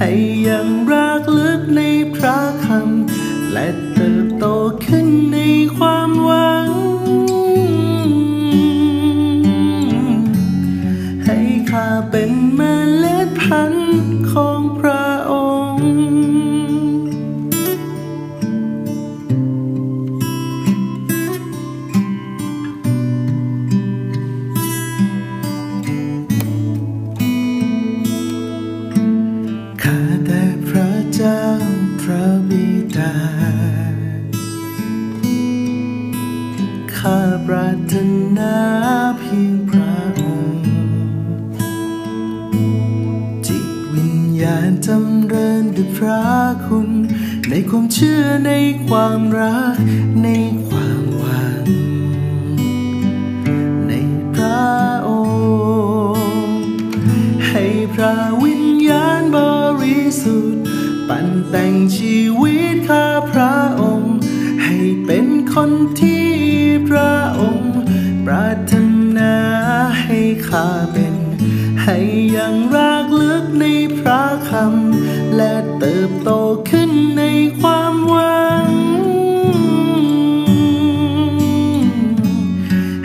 ให้ยังรักลึกในพระคำและเติบโตขึ้นในความหวัง ให้ข้าเป็นเมล็ดพันธุ์ แต่งชีวิตข้าพระองค์ ให้เป็นคนที่พระองค์ ปรารถนาให้ข้าเป็น ให้ยังรักลึกในพระคำ และเติบโตขึ้นในความหวัง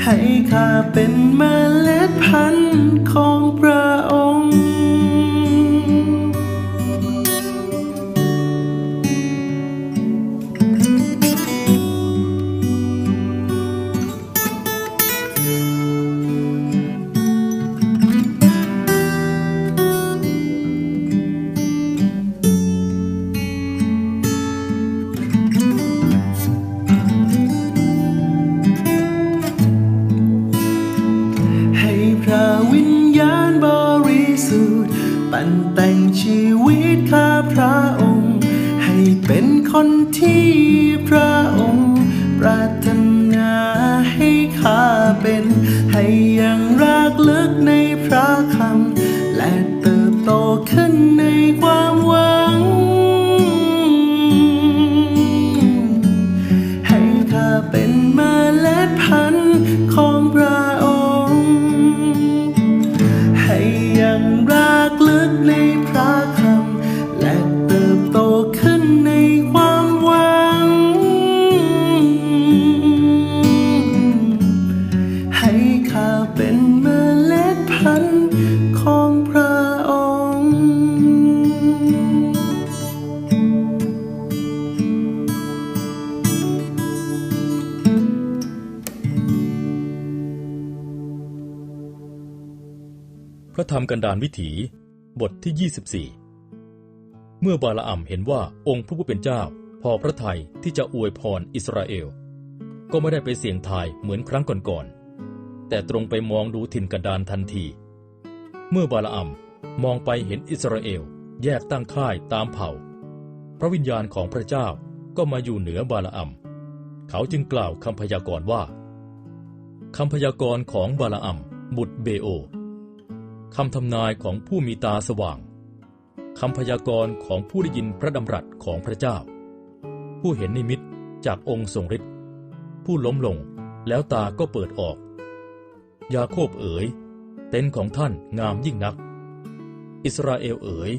ให้ข้าเป็นเมล็ดพันธุ์ พระธรรมกันดารวิถี บทที่ 24 เมื่อบาลาอัมเห็นว่าองค์พระผู้เป็นเจ้า พอพระทัยที่จะอวยพรอิสราเอล ก็ไม่ได้ไปเสี่ยงทายเหมือนครั้งก่อนๆ แต่ตรงไปมองดูถิ่นกันดารทันที เมื่อบาลาอัมมองไปเห็นอิสราเอลแยกตั้งค่ายตามเผ่า พระวิญญาณของพระเจ้าก็มาอยู่เหนือบาลาอัม เขาจึงกล่าวคำพยากรณ์ว่าคำพยากรณ์ของบาลาอัมบุตรเบโอ คำทำนายของผู้มีตาสว่าง คำพยากรณ์ของผู้ได้ยินพระดำรัสของพระเจ้า ผู้เห็นนิมิตจากองค์ทรงฤทธิ์ผู้ล้มลงแล้วตาก็เปิดออก ยาโคบเอ๋ย เต็นท์ของท่านงามยิ่งนัก อิสราเอลเอ๋ย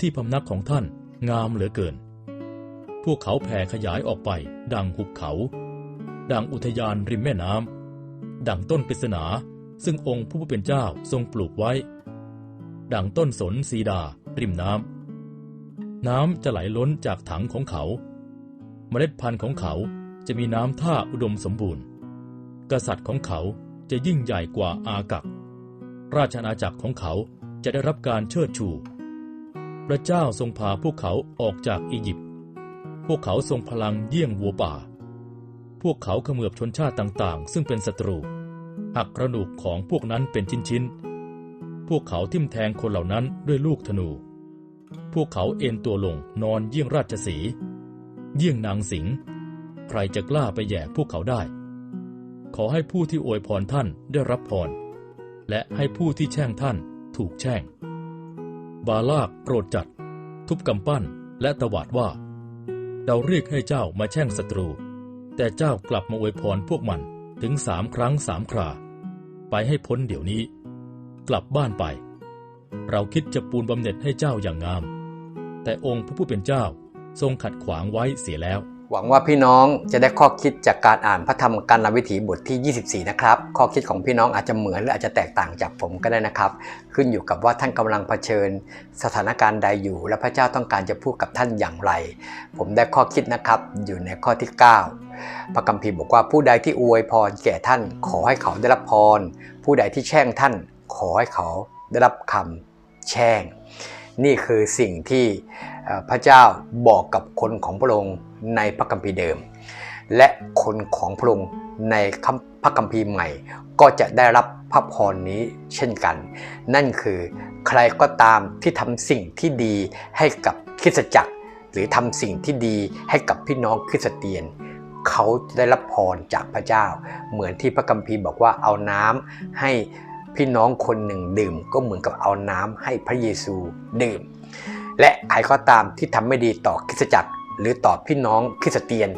ที่พำนักของท่านงามเหลือเกิน พวกเขาแผ่ขยายออกไป ดังหุบเขา ดังอุทยานริมแม่น้ำดังต้นปริศนาซึ่งองค์ผู้เป็นเจ้าทรงปลูกไว้ ดังต้นสนซีดา ริมน้ำ น้ำจะไหลล้นจากถังของเขา เมล็ดพันธุ์ของเขาจะมีน้ำท่าอุดมสมบูรณ์ กษัตริย์ของเขาจะยิ่งใหญ่กว่าอากักราชอาณาจักรของเขาจะได้รับการเชิดชู พระเจ้าทรงพาพวกเขาออกจากอียิปต์ พวกเขาทรงพลังเยี่ยงวัวป่า พวกเขาเขมือบชนชาติต่างๆ ซึ่งเป็นศัตรู หักกระดูกของพวกนั้นเป็นชิ้นๆ พวกเขาทิ่มแทงคนเหล่านั้นด้วยลูกธนู พวกเขาเอนตัวลงนอนเยี่ยงราชสี เยี่ยงนางสิง ใครจะกล้าไปแย่พวกเขาได้ ขอให้ผู้ที่อวยพรท่านได้รับพร และให้ผู้ที่แช่งท่านถูกแช่ง บาลากโกรธจัด ทุบกำปั้นและตวาดว่า เราเรียกให้เจ้ามาแช่งศัตรู แต่เจ้ากลับมาอวยพรพวกมันถึงสามครั้งสามครา ไปให้พ้นเดี๋ยวนี้ กลับบ้านไป เราคิดจะปูนบำเหน็จให้เจ้าอย่างงาม แต่องค์พระผู้เป็นเจ้าทรงขัดขวางไว้เสียแล้ว หวังว่าพี่น้องจะได้ข้อคิดจากการอ่านพระธรรมการนำวิถีบทที่ 24 นะครับ ข้อคิดของพี่น้องอาจจะเหมือนหรืออาจจะแตกต่างจากผมก็ได้นะครับ ขึ้นอยู่กับว่าท่านกำลังเผชิญ สถานการณ์ใดอยู่ และพระเจ้าต้องการจะพูดกับท่านอย่างไร ผมได้ข้อคิดนะครับอยู่ในข้อที่ 9 พระคัมภีร์บอกว่าผู้ใดที่อวยพรแก่ท่าน ขอให้เขาได้รับพร ผู้ใดที่แช่งท่าน ขอให้เขาได้รับคำแช่ง นี่คือสิ่งที่พระเจ้าบอกกับคนของพระองค์ในพระคัมภีร์เดิม และคนของพระองค์ในพระคัมภีร์ใหม่ ก็จะได้รับพระพรนี้เช่นกัน นั่นคือใครก็ตามที่ทำสิ่งที่ดีให้กับคริสตจักร หรือทำสิ่งที่ดีให้กับพี่น้องคริสเตียน เขาจะได้รับพรจากพระเจ้า เหมือนที่พระคัมภีร์บอกว่าเอาน้ำให้ พี่น้องคนหนึ่งดื่ม ก็เหมือนกับเอาน้ำให้พระเยซูดื่ม และใครก็ตามที่ทำไม่ดีต่อคริสตจักร หรือต่อพี่น้องคริสเตียน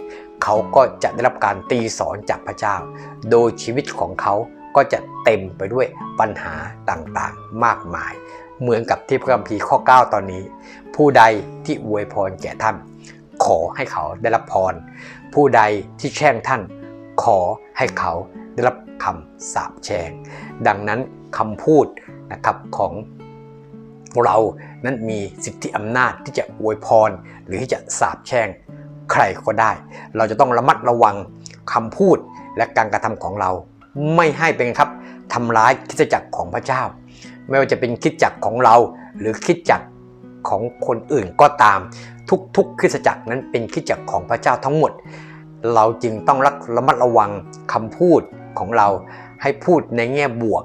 เขาก็จะได้รับการตีสอนจากพระเจ้า โดยชีวิตของเขาก็จะเต็มไปด้วยปัญหาต่างๆมากมาย เหมือนกับที่พระคัมภีร์ข้อ 9 ตอนนี้ ผู้ใดที่อวยพรแก่ท่าน ขอให้เขาได้รับพร ผู้ใดที่แช่งท่าน ขอให้เขาได้รับคำสาปแช่ง ดังนั้นคำพูดนะครับของเรานั้นมีสิทธิอำนาจที่จะอวยพร หรือที่จะสาปแช่งใครก็ได้ เราจะต้องระมัดระวังคำพูดและการกระทำของเรา ไม่ให้เป็นครับทำร้ายคริสตจักรของพระเจ้า ไม่ว่าจะเป็นคริสตจักรของเรา หรือคริสตจักรของคนอื่นก็ตาม ทุกๆคริสตจักรนั้นเป็นคริสตจักรของพระเจ้าทั้งหมด เราจึงต้องรักระมัดระวังคำพูดของเรา ให้พูดในแง่บวก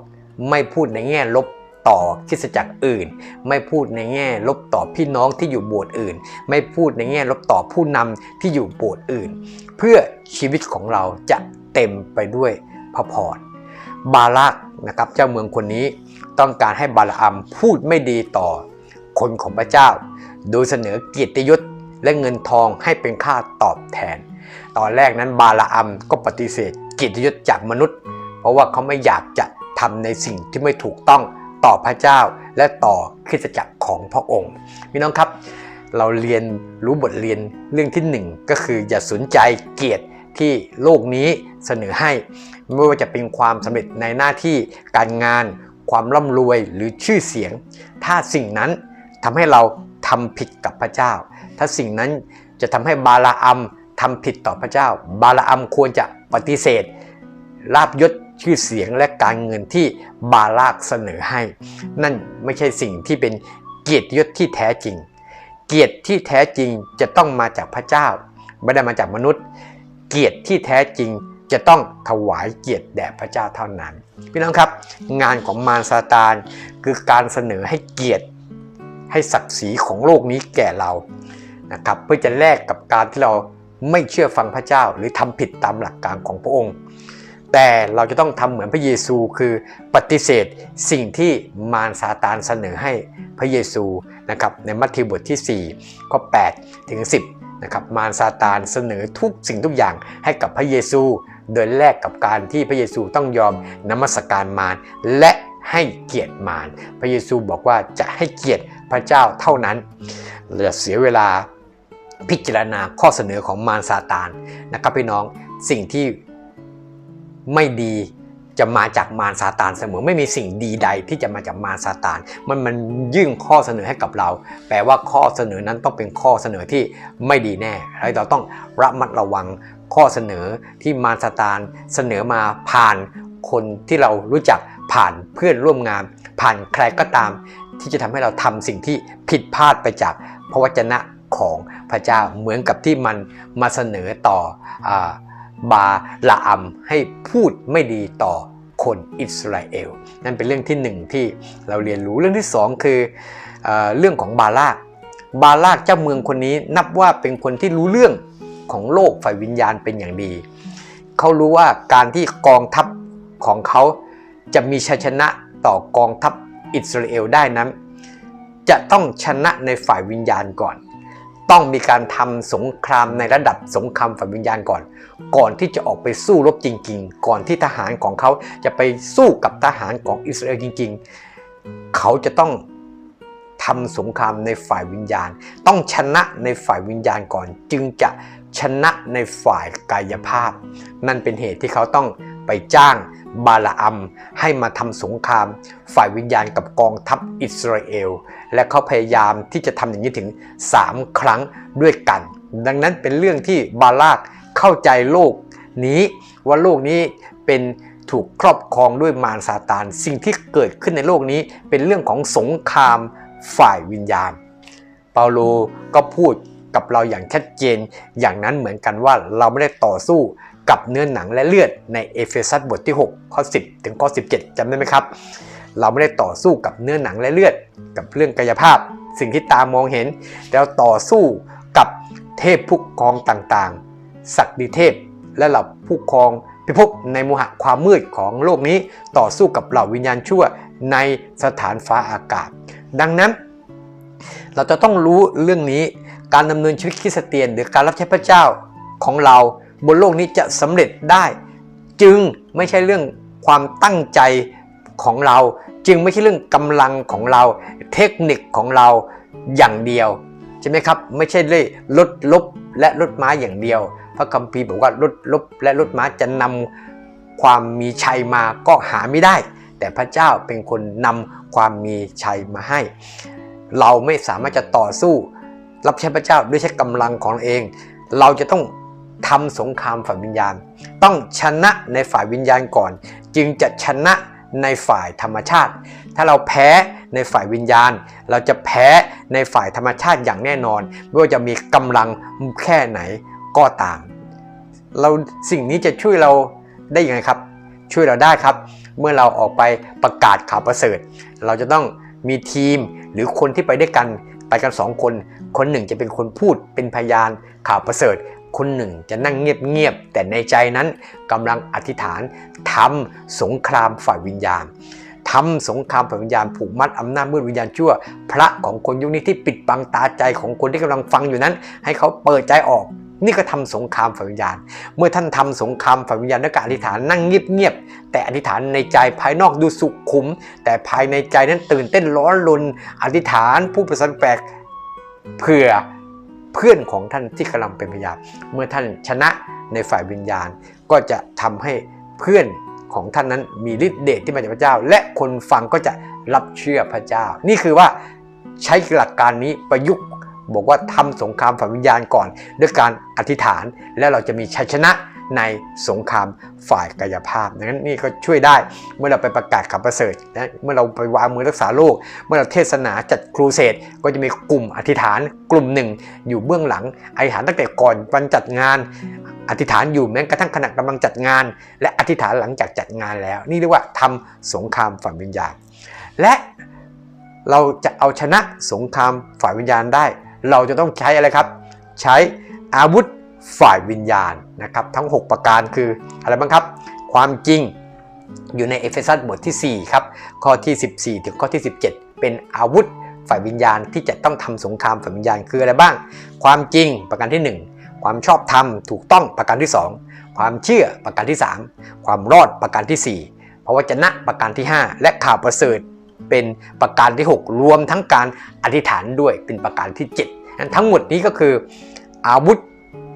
ไม่พูดในแง่ลบต่อคิสจักรอื่น ไม่พูดในแง่ลบต่อพี่น้องที่อยู่โบสถ์อื่น ไม่พูดในแง่ลบต่อผู้นำที่อยู่โบสถ์อื่น เพื่อชีวิตของเราจะเต็มไปด้วยพระพรบาลากนะครับเจ้าเมืองคนนี้ต้องการให้บาลอัมพูดไม่ดีต่อคนของพระเจ้า โดยเสนอเกียรติยศและเงินทองให้เป็นค่าตอบแทน ตอนแรกนั้นบาลาอัมก็ปฏิเสธเกียรติยศจากมนุษย์ เพราะว่าเขาไม่อยากจะทำในสิ่งที่ไม่ถูกต้องต่อพระเจ้าและต่อคริสตจักรของพระองค์พี่น้องครับ เราเรียนรู้บทเรียนเรื่องที่หนึ่งก็คืออย่าสนใจเกียรติที่โลกนี้เสนอให้ ไม่ว่าจะเป็นความสำเร็จในหน้าที่การงาน ความร่ำรวยหรือชื่อเสียง ถ้าสิ่งนั้นทำให้เราทำผิดกับพระเจ้า ถ้าสิ่งนั้นจะทำให้บาลาอัมทำผิดต่อพระเจ้า บาลาอัมควรจะปฏิเสธลาบยศ ชื่อเสียงและการเงินที่บาลากเสนอให้ นั่นไม่ใช่สิ่งที่เป็นเกียรติยศที่แท้จริง เกียรติที่แท้จริงจะต้องมาจากพระเจ้า ไม่ได้มาจากมนุษย์ เกียรติที่แท้จริงจะต้องถวายเกียรติแด่พระเจ้าเท่านั้น พี่น้องครับ งานของมารซาตานคือการเสนอให้เกียรติให้ศักดิ์ศรีของโลกนี้แก่เรานะครับเพื่อจะแลกกับการที่เราไม่เชื่อฟังพระเจ้าหรือทำผิดตามหลักการของพระองค์ แต่เราจะต้องทำเหมือนพระเยซูคือปฏิเสธสิ่งที่มารซาตานเสนอให้พระเยซูนะครับในมัทธิวบทที่4ข้อ8ถึง10นะครับมารซาตานเสนอทุกสิ่งทุกอย่างให้กับพระเยซู โดยแลกกับการที่พระเยซูต้องยอมนมัสการมารและให้เกียรติมารพระเยซูบอกว่าจะให้เกียรติพระเจ้าเท่านั้นอย่าเสียเวลาพิจารณาข้อเสนอของมารซาตานนะครับพี่น้องสิ่งที่ ไม่ดีจะมาจากมารซาตานเสมอไม่มีสิ่งดีใดที่จะมาจากมารซาตาน มันมันยื่นข้อเสนอให้กับเรา แปลว่าข้อเสนอนั้นต้องเป็นข้อเสนอที่ไม่ดีแน่เราต้องระมัดระวังข้อเสนอที่มารซาตานเสนอมาผ่านคนที่เรารู้จักผ่านเพื่อนร่วมงาน ผ่านใครก็ตาม ที่จะทำให้เราทำสิ่งที่ผิดพลาดไปจากพระวจนะของพระเจ้าเหมือนกับที่มันมาเสนอต่ออ บาละอัมให้พูดไม่ดีต่อคนอิสราเอล นั่นเป็นเรื่องที่หนึ่งที่เราเรียนรู้เรื่องที่สองคือเออเรื่องของบาลาก บาลากเจ้าเมืองคนนี้นับว่าเป็นคนที่รู้เรื่องของโลกฝ่ายวิญญาณเป็นอย่างดี เขารู้ว่าการที่กองทัพของเขาจะมีชัยชนะต่อกองทัพอิสราเอลได้นั้น จะต้องชนะในฝ่ายวิญญาณก่อน ต้องมีการทำสงครามในระดับสงครามฝ่ายวิญญาณก่อน ก่อนที่จะออกไปสู้รบจริง ๆ ก่อนที่ทหารของเขาจะไปสู้กับทหารของอิสราเอลจริง ๆ เขาจะต้องทำสงครามในฝ่ายวิญญาณ ต้องชนะในฝ่ายวิญญาณก่อน จึงจะชนะในฝ่ายกายภาพ นั่นเป็นเหตุที่เขาต้อง ไปจ้างบาลาอัมให้มาทำสงคราม ฝ่ายวิญญาณกับกองทัพอิสราเอล และเขาพยายามที่จะทำอย่างนี้ถึง 3 ครั้งด้วยกัน ดังนั้นเป็นเรื่องที่บาลากเข้าใจโลกนี้ว่าโลกนี้เป็นถูกครอบครองด้วยมารซาตาน สิ่งที่เกิดขึ้นในโลกนี้เป็นเรื่องของสงครามฝ่ายวิญญาณ เปาโลก็พูดกับเราอย่างชัดเจนอย่างนั้นเหมือนกันว่าเราไม่ได้ต่อสู้ กับเนื้อหนังและเลือดในเอเฟซัสบทที่ 6 ข้อ 10 ถึงข้อ 17จำได้ไหมครับ เราไม่ได้ต่อสู้กับเนื้อหนังและเลือด กับเรื่องกายภาพ สิ่งที่ตามองเห็นแต่เราต่อสู้กับเทพผู้ครองต่างๆศักดิเทพ และเหล่าผู้ครองพิภพในโมหะความมืดของโลกนี้ ต่อสู้กับเหล่าวิญญาณชั่วในสถานฟ้าอากาศ ดังนั้น เราจะต้องรู้เรื่องนี้การดำเนินชีวิตคริสเตียน หรือการรับใช้พระเจ้าของเรา บนโลกนี้จะสำเร็จได้ จึงไม่ใช่เรื่องความตั้งใจของเรา จึงไม่ใช่เรื่องกำลังของเรา เทคนิคของเราอย่างเดียวใช่ไหมครับ ไม่ใช่เลยรถลบและรถม้าอย่างเดียว พระคัมภีร์บอกว่ารถลบและรถม้าจะนำความมีชัยมาก็หาไม่ได้ แต่พระเจ้าเป็นคนนำความมีชัยมาให้ เราไม่สามารถจะต่อสู้ รับใช้พระเจ้าด้วยใช้กำลังของเอง เราจะต้อง ทำสงครามฝ่ายวิญญาณ ต้องชนะในฝ่ายวิญญาณก่อน จึงจะชนะในฝ่ายธรรมชาติ ถ้าเราแพ้ในฝ่ายวิญญาณ เราจะแพ้ในฝ่ายธรรมชาติอย่างแน่นอน ไม่ว่าจะมีกำลังแค่ไหนก็ตาม เราสิ่งนี้จะช่วยเราได้ยังไงครับ ช่วยเราได้ครับ เมื่อเราออกไปประกาศข่าวประเสริฐ เราจะต้องมีทีมหรือคนที่ไปด้วยกันไปกันสองคน คนหนึ่งจะเป็นคนพูดเป็นพยานข่าวประเสริฐ คนหนึ่งจะนั่งเงียบๆแต่ในใจนั้นกำลังอธิษฐานทำสงครามฝ่ายวิญญาณทำสงครามฝ่ายวิญญาณผูกมัดอำนาจมืดวิญญาณชั่ว พระของคนยุคนี้ที่ปิดบังตาใจของคนที่กำลังฟังอยู่นั้น ให้เขาเปิดใจออก นี่ก็ทำสงครามฝ่ายวิญญาณ เมื่อท่านทำสงครามฝ่ายวิญญาณด้วยการอธิษฐานนั่งเงียบๆแต่อธิษฐานในใจภายนอกดูสุขุม แต่ภายในใจนั้นตื่นเต้นร้อนรนอธิษฐานผู้ประสานแปลกเผื่อ เพื่อนของท่านที่กำลังเป็นพยาเมื่อท่านชนะในฝ่ายวิญญาณ ก็จะทำให้เพื่อนของท่านนั้นมีฤทธิ์เดชที่มาจากพระเจ้า และคนฟังก็จะรับเชื่อพระเจ้า นี่คือว่าใช้หลักการนี้ประยุกต์บอกว่าทำสงครามฝ่ายวิญญาณก่อน ด้วยการอธิษฐานและเราจะมีชัยชนะ ในสงครามฝ่ายกายภาพดังนั้นนี่ก็ช่วยได้เมื่อเราไปประกาศข่าวประเสริฐนะเมื่อเราไปวางมือรักษาโรคเมื่อเราเทศนาจัดครูเสดก็จะมีกลุ่มอธิษฐานกลุ่มหนึ่ง อยู่เบื้องหลังอธิษฐานตั้งแต่ก่อนวันจัดงานอธิษฐานอยู่แม้กระทั่งขณะกำลังจัดงาน และอธิษฐานหลังจากจัดงานแล้ว นี่เรียกว่าทำสงครามฝ่ายวิญญาณ และเราจะเอาชนะสงครามฝ่ายวิญญาณได้ เราจะต้องใช้อะไรครับ ใช้อาวุธฝ่ายวิญญาณ นะครับทั้ง 6 ประการคืออะไรบ้างครับ ความจริงอยู่ในเอเฟซัสบทที่ 4 ครับ ข้อที่ 14 ถึงข้อที่ 17 เป็นอาวุธฝ่ายวิญญาณที่จะต้องทำสงครามฝ่ายวิญญาณคืออะไรบ้าง ความจริงประการที่ 1 ความชอบธรรมถูกต้องประการที่ 2 ความเชื่อประการที่ 3 ความรอดประการที่ 4 พระวจนะประการที่ 5 และข่าวประเสริฐเป็นประการที่ 6 รวมทั้งการอธิษฐานด้วยเป็นประการที่7ทั้งหมดนี้ก็คืออาวุธ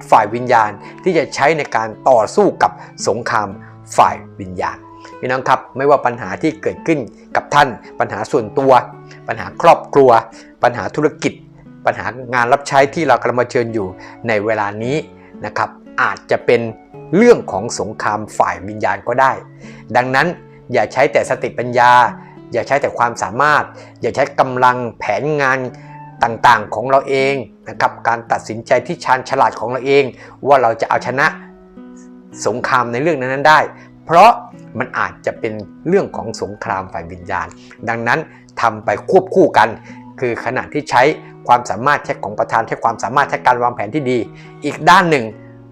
ฝ่ายวิญญาณที่จะใช้ในการต่อสู้กับสงครามฝ่ายวิญญาณพี่น้องครับไม่ว่าปัญหาที่เกิดขึ้นกับท่าน ปัญหาส่วนตัว ปัญหาครอบครัว ปัญหาธุรกิจ ปัญหางานรับใช้ที่เรากำลังเชิญอยู่ในเวลานี้นะครับอาจจะเป็นเรื่องของสงครามฝ่ายวิญญาณก็ได้ ดังนั้นอย่าใช้แต่สติปัญญา อย่าใช้แต่ความสามารถ อย่าใช้กำลังแผนงาน ต่างๆของเราเองนะครับการตัดสินใจที่ชาญฉลาดของเราเอง ว่าเราจะเอาชนะสงครามในเรื่องนั้นๆได้ เพราะมันอาจจะเป็นเรื่องของสงครามฝ่ายวิญญาณ ดังนั้นทำไปควบคู่กัน คือขณะที่ใช้ความสามารถใช้ของประธานใช้ความสามารถใช้การวางแผนที่ดี อีกด้านหนึ่ง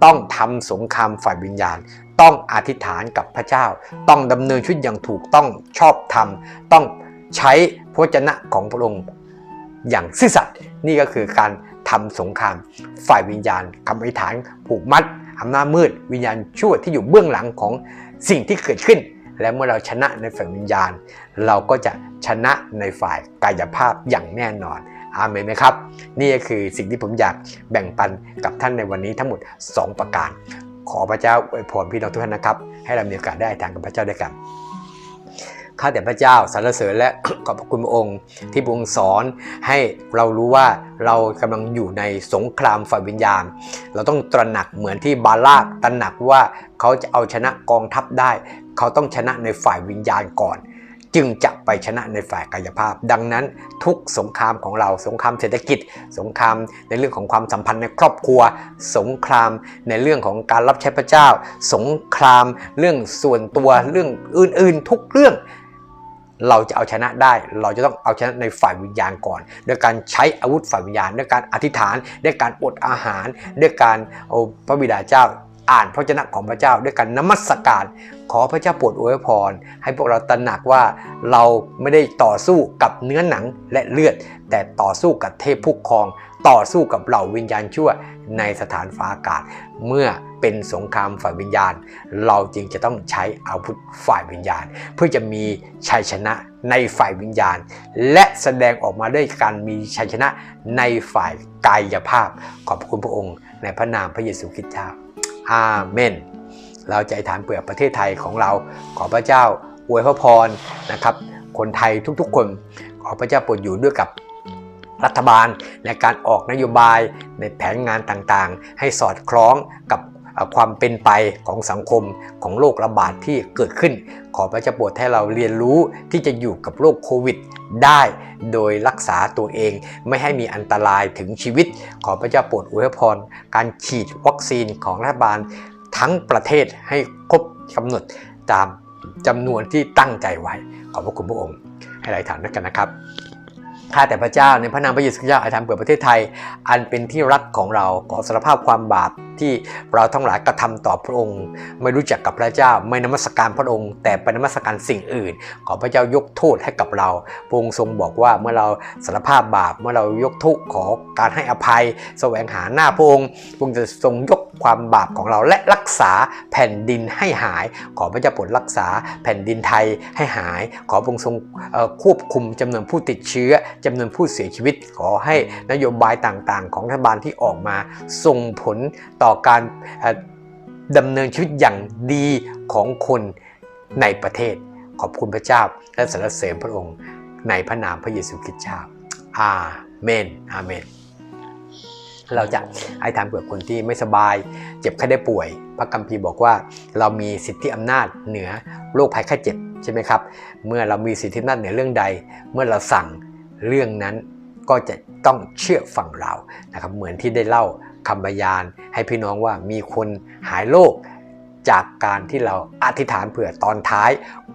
ต้องทำสงครามฝ่ายวิญญาณ ต้องอธิษฐานกับพระเจ้า ต้องดำเนินชีวิตอย่างถูกต้องชอบธรรม ต้องใช้พระวจนะของพระองค์ อย่างซื่อสัตย์นี่ก็คือการทำสงคราม ฝ่ายวิญญาณคำอธิษฐานผูกมัดอำนาจมืด วิญญาณชั่วที่อยู่เบื้องหลังของสิ่งที่เกิดขึ้น และเมื่อเราชนะในฝ่ายวิญญาณ เราก็จะชนะในฝ่ายกายภาพอย่างแน่นอนอาเมนไหมครับ นี่ก็คือสิ่งที่ผมอยากแบ่งปันกับท่านในวันนี้ทั้งหมด 2 ประการ ขอพระเจ้าอวยพรพี่น้องทุกท่านนะครับ ให้เรามีโอกาสได้ทางกับพระเจ้าด้วยกัน ข้าแต่พระเจ้าสรรเสริญและขอบพระคุณพระองค์ที่พระองค์สอนให้เรารู้ว่าเรากำลังอยู่ในสงครามฝ่ายวิญญาณ เราต้องตระหนักเหมือนที่บาลากตระหนักว่าเขาจะเอาชนะกองทัพได้ เขาต้องชนะในฝ่ายวิญญาณก่อนจึงจะไปชนะในฝ่ายกายภาพ ดังนั้นทุกสงครามของเราสงครามเศรษฐกิจ สงครามในเรื่องของความสัมพันธ์ในครอบครัว สงครามในเรื่องของการรับใช้พระเจ้า สงครามเรื่องส่วนตัวเรื่องอื่นๆ ทุกเรื่อง เราจะเอาชนะได้ เราจะต้องเอาชนะในฝ่ายวิญญาณก่อน ด้วยการใช้อาวุธฝ่ายวิญญาณ ด้วยการอธิษฐาน ด้วยการอดอาหาร ด้วยการอาพระบิดาเจ้า อ่านพระวจนะของพระเจ้าด้วยการนมัสการขอพระเจ้าโปรดอวยพร ให้พวกเราตระหนักว่าเราไม่ได้ต่อสู้กับเนื้อหนังและเลือด แต่ต่อสู้กับเทพผู้ครอง ต่อสู้กับเหล่าวิญญาณชั่วในสถานฟ้าอากาศ เมื่อเป็นสงครามฝ่ายวิญญาณ เราจึงจะต้องใช้อาวุธฝ่ายวิญญาณ เพื่อจะมีชัยชนะในฝ่ายวิญญาณ และแสดงออกมาด้วยการมีชัยชนะในฝ่ายกายภาพ ขอบคุณพระองค์ในพระนามพระเยซูคริสต์เจ้า อาเมน เราจะฐานเปลือกประเทศไทยของเรา ขอพระเจ้าอวยพระพรนะครับ คนไทยทุกๆคน ขอพระเจ้าโปรดอยู่ด้วยกับรัฐบาลในการออกนโยบายในแผนงานต่างๆ ให้สอดคล้องกับ ความเป็นไปของสังคมของโรคระบาดที่เกิดขึ้น ขอพระเจ้าโปรดให้เราเรียนรู้ที่จะอยู่กับโรคโควิดได้โดยรักษาตัวเอง ไม่ให้มีอันตรายถึงชีวิต ขอพระเจ้าโปรดอวยพร การฉีดวัคซีนของรัฐบาลทั้งประเทศให้ครบกำหนดตามจำนวนที่ตั้งใจไว้ ขอบพระคุณพระองค์ ให้เราอธิษฐานด้วยกันนะครับ ข้าแต่พระเจ้าในพระนามพระเยซูคริสต์เจ้าอธิษฐานเปิดประเทศไทย อันเป็นที่รักของเราขอสารภาพความบาปที่เราทั้งหลายกระทำต่อพระองค์ ไม่รู้จักกับพระเจ้าไม่นมัสการพระองค์ แต่ไปนมัสการสิ่งอื่น ขอพระเจ้ายกโทษให้กับเราพระองค์ทรงบอกว่าเมื่อเราสารภาพบาปเมื่อเรายกโทษขอการให้อภัย แสวงหาหน้าพระองค์พระองค์จะทรงยก ความบาปของเราและรักษาแผ่นดินให้หาย ขอพระเจ้าโปรดรักษาแผ่นดินไทยให้หาย ขอพระองค์ทรงควบคุมจำนวนผู้ติดเชื้อจำนวนผู้เสียชีวิต ขอให้นโยบายต่างๆ ของรัฐบาลที่ออกมาส่งผลต่อการดำเนินชีวิตอย่างดีของคนในประเทศ ขอบคุณพระเจ้า และสรรเสริญพระองค์ในพระนามพระเยซูคริสต์เจ้าอาเมน อาเมน เราจะไอ้ทานเผื่อคนที่ไม่สบาย เจ็บไข้ได้ป่วย พระคัมภีร์บอกว่า เรามีสิทธิอำนาจเหนือโรคภัยไข้เจ็บใช่ไหมครับ เมื่อเรามีสิทธิอำนาจเหนือเรื่องใด เมื่อเราสั่งเรื่องนั้นก็จะต้องเชื่อฟังเรานะครับ เหมือนที่ได้เล่าคำบรยานให้พี่น้องว่ามีคนหายโรคจากการที่เราอธิษฐานเผื่อตอนท้าย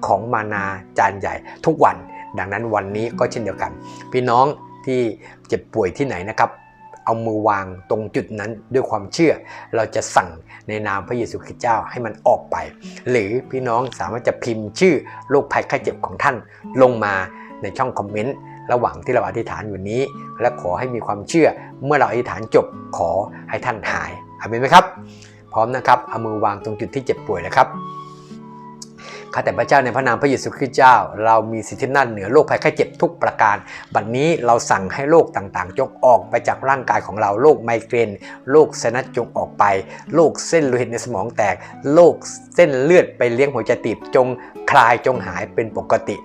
ของมานาจานใหญ่ทุกวัน ดังนั้นวันนี้ก็เช่นเดียวกัน พี่น้องที่เจ็บป่วยที่ไหนนะครับ เอามือวางตรงจุดนั้นด้วยความเชื่อ เราจะสั่งในนามพระเยซูคริสต์เจ้าให้มันออกไป หรือพี่น้องสามารถจะพิมพ์ชื่อโรคภัยไข้เจ็บของท่านลงมาในช่องคอมเมนต์ระหว่างที่เราอธิษฐานอยู่นี้ และขอให้มีความเชื่อเมื่อเราอธิษฐานจบขอให้ท่านหายอาเมนไหมครับ พร้อมนะครับเอามือวางตรงจุดที่เจ็บป่วยนะครับ ข้าแต่พระเจ้าในพระนามพระเยซูคริสต์เจ้า เรามีสิทธิอำนาจเหนือโรคภัยไข้เจ็บทุกประการ บัดนนี้เราสั่งให้โรคต่างๆ จงออกไปจากร่างกายของเราโรคไมเกรนโรคไซนัสจงออกไปโรคเส้นโลหิตในสมองแตกโรคเส้นเลือดไปเลี้ยงหัวใจตีบจงคลายจงหายเป็นปกติ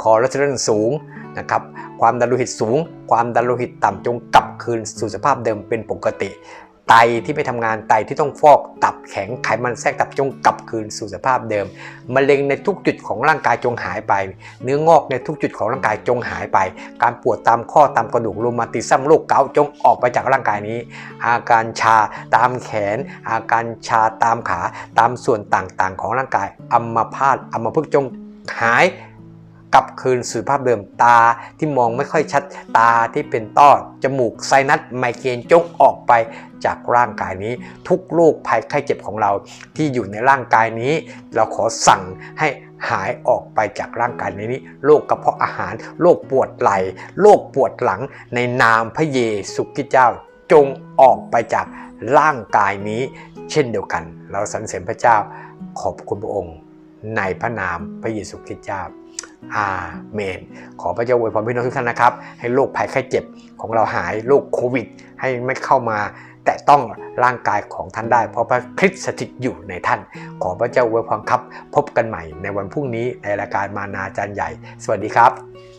คอเลสเตอรอลสูงนะครับความดันโลหิตสูง ความดันโลหิตต่ำจงกลับคืนสู่สภาพเดิมเป็นปกติ ไตที่ไม่ทำงานไตที่ต้องฟอกตับแข็งไขมันแทรกตับจงกลับคืนสู่สภาพเดิมมะเร็งในทุกจุดของร่างกายจงหายไป เนื้องอกในทุกจุดของร่างกายจงหายไป การปวดตามข้อตามกระดูกรูมาติซัมโรคเกาต์จงออกไปจากร่างกายนี้ อาการชาตามแขน อาการชาตามขาตามส่วนต่างๆ ของร่างกายอัมพาตอัมพฤกษ์จงหาย กลับคืนสู่ภาพเดิมตาที่มองไม่ค่อยชัดตาที่เป็นต้อจมูกไซนัสไมเกรนจงออกไปจากร่างกายนี้ ทุกโรคภัยไข้เจ็บของเราที่อยู่ในร่างกายนี้ เราขอสั่งให้หายออกไปจากร่างกายนี้โรคกระเพาะอาหารโรคปวดไหล่โรคปวดหลังในนามพระเยซูคริสต์เจ้าจงออกไปจากร่างกายนี้ เช่นเดียวกัน เราสรรเสริญพระเจ้าขอบคุณพระองค์ ในพระนามพระเยซูคริสต์เจ้า อาเมน ขอพระเจ้าอวยพรพี่น้องทุกท่านนะครับ ให้โรคภัยไข้เจ็บของเราหายโรคโควิด ให้ไม่เข้ามา แต่ต้องร่างกายของท่านได้ เพราะพระคริสต์สถิตอยู่ในท่าน ขอพระเจ้าอวยพรครับ พบกันใหม่ในวันพรุ่งนี้ในรายการมานาจารย์ใหญ่ สวัสดีครับ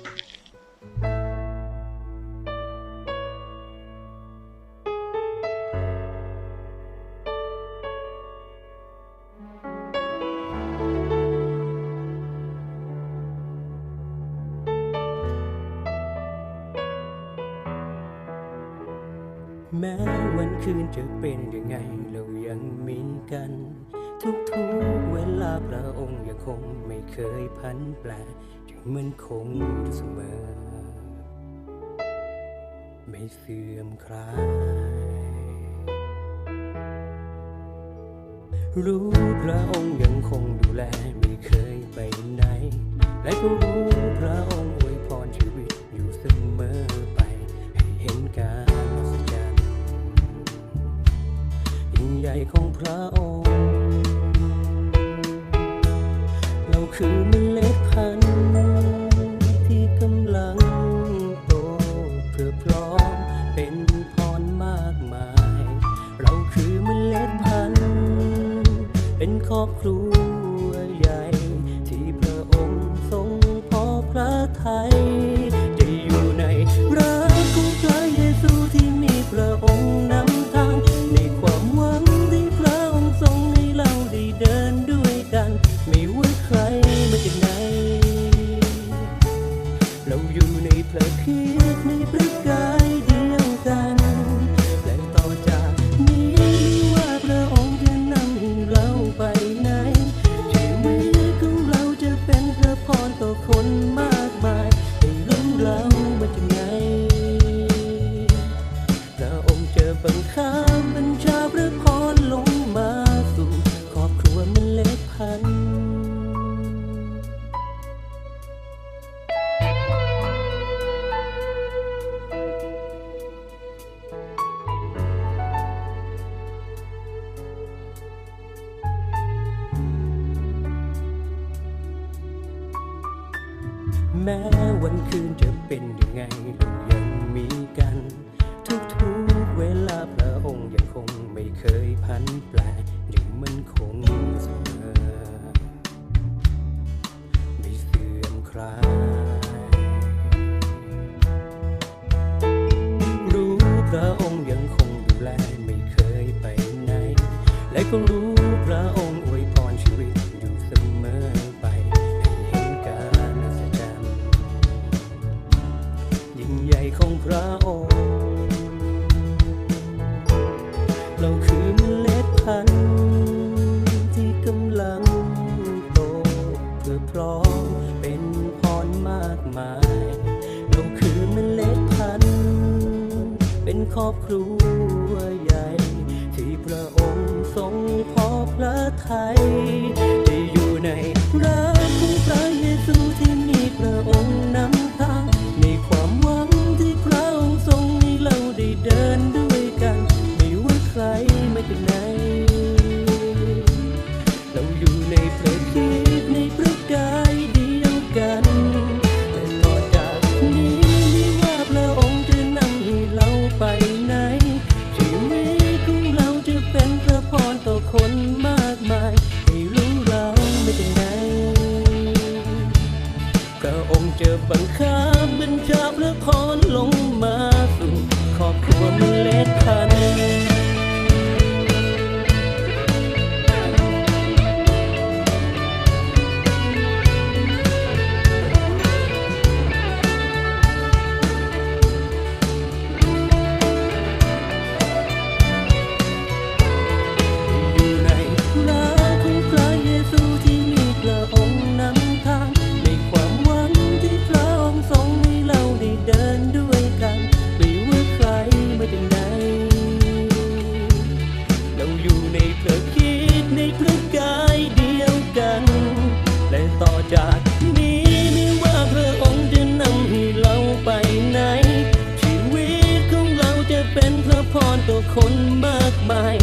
แม้วันคืนจะเป็นยังไงเรายังมีกัน ทุกๆเวลาพระองค์ยังคงไม่เคยพันแปรยังมันคงอยู่เสมอ ไม่เสื่อมคลายรู้พระองค์ยังคงดูแลไม่เคยไปไหน และก็รู้พระองค์อวยพรชีวิตอยู่เสมอไปให้เห็นกา ใหญ่ของพระองค์ เราคือเมล็ดพันธุ์ที่กำลังโตเพื่อพร้อมเป็นพรมากมาย เราคือเมล็ดพันธุ์เป็นครอบครัว แม้วันคืนจะเป็นยังไงเรายังมีกัน ทุกๆเวลาพระองค์ยังคงไม่เคยพันแปรยังมันคงเสมอไม่เสื่อมคลายรู้พระองค์ยังคงดูแลไม่เคยไปไหน และก็รู้ เราคือเมล็ดพันธุ์ที่กำลังโตเพื่อพร้อมเป็นพรมากมาย เราคือเมล็ดพันธุ์เป็นครอบครัวใหญ่ ที่พระองค์ทรงพอพระทัย จะบังคับ ตัวคนมากมาย